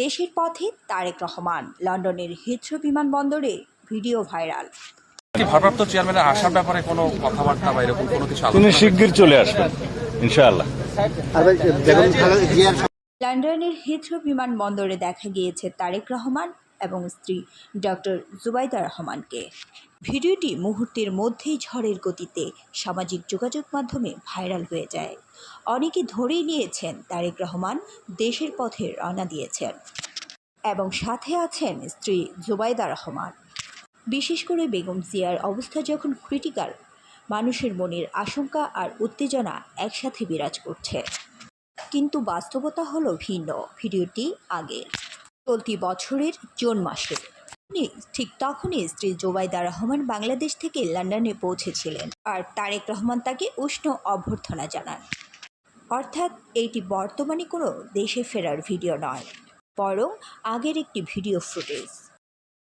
দেশের পথে তারেক রহমান লন্ডনের হিথ্রো বিমানবন্দরে ভিডিও ভাইরাল। ভারপ্রাপ্ত চেয়ারম্যানের আসার ব্যাপারে কোনো কথাবার্তা বা এরকম কোনো কিছু তিনি শিগগির চলে আসবেন ইনশাআল্লাহ। লন্ডনের হিথ্রো বিমানবন্দরে দেখা গিয়েছে তারেক রহমান এবং স্ত্রী ডক্টর জুবাইদা রহমানকে। ভিডিওটি মুহূর্তের মধ্যেই ঝড়ের গতিতে সামাজিক যোগাযোগ মাধ্যমে ভাইরাল হয়ে যায়। অনেকে ধরেই নিয়েছেন তারেক রহমান দেশের পথে রওনা দিয়েছেন এবং সাথে আছেন স্ত্রী জুবাইদা রহমান। বিশেষ করে বেগম জিয়ার অবস্থা যখন ক্রিটিক্যাল মানুষের মনের আশঙ্কা আর উত্তেজনা একসাথে বিরাজ করছে। কিন্তু বাস্তবতা হলো ভিন্ন। ভিডিওটি আগের। চলতি বছরের জুন মাসে। ঠিক তখনই স্ত্রী জোবাইদা রহমান বাংলাদেশ থেকে লন্ডনে পৌঁছেছিলেন আর তারেক রহমান তাকে উষ্ণ অভ্যর্থনা জানান। অর্থাৎ এটি বর্তমানে কোনো দেশে ফেরার ভিডিও নয়, বরং আগের একটি ভিডিও ফুটেজ।